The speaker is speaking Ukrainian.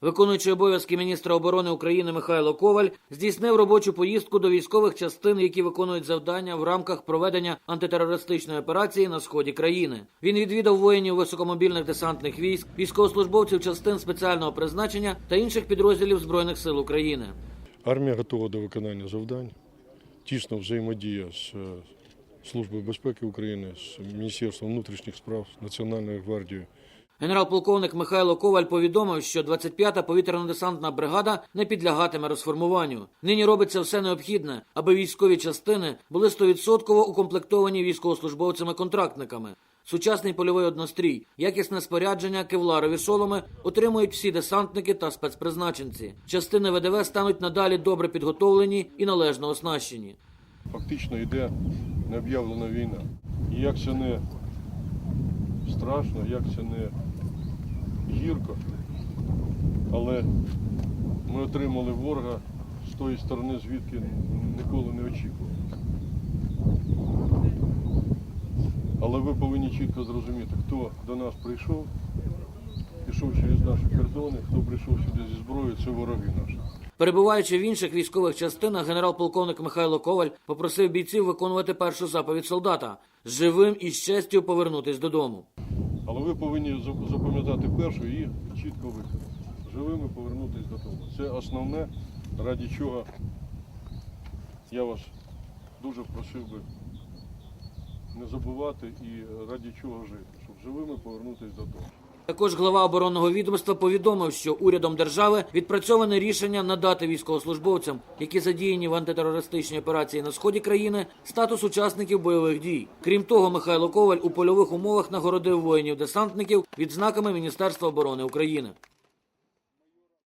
Виконуючий обов'язки міністра оборони України Михайло Коваль здійснив робочу поїздку до військових частин, які виконують завдання в рамках проведення антитерористичної операції на сході країни. Він відвідав воїнів високомобільних десантних військ, військовослужбовців частин спеціального призначення та інших підрозділів збройних сил України. Армія готова до виконання завдань. Тісно взаємодія з е, Службою безпеки України, з Міністерством внутрішніх справ, Національною гвардією. Генерал-полковник Михайло Коваль повідомив, що 25-та повітряно-десантна бригада не підлягатиме розформуванню. Нині робиться все необхідне, аби військові частини були 100% укомплектовані військовослужбовцями-контрактниками. Сучасний польовий однострій, якісне спорядження, кевларові шоломи отримують всі десантники та спецпризначенці. Частини ВДВ стануть надалі добре підготовлені і належно оснащені. Фактично йде необ'явлена війна. І як це не страшно, як це не гірко, але ми отримали ворога з тої сторони, звідки ніколи не очікували. Але ви повинні чітко зрозуміти, хто до нас прийшов, пішов через наші кордони, хто прийшов сюди зі зброєю, це вороги наші. Перебуваючи в інших військових частинах, генерал-полковник Михайло Коваль попросив бійців виконувати першу заповідь солдата живим і з честю повернутись додому. Але ви повинні запам'ятати першу і чітко виконати. Живими повернутися додому. Це основне, раді чого я вас дуже просив би не забувати і раді чого жити, щоб живими повернутися додому. Також глава оборонного відомства повідомив, що урядом держави відпрацьоване рішення надати військовослужбовцям, які задіяні в антитерористичній операції на сході країни, статус учасників бойових дій. Крім того, Михайло Коваль у польових умовах нагородив воїнів-десантників відзнаками Міністерства оборони України.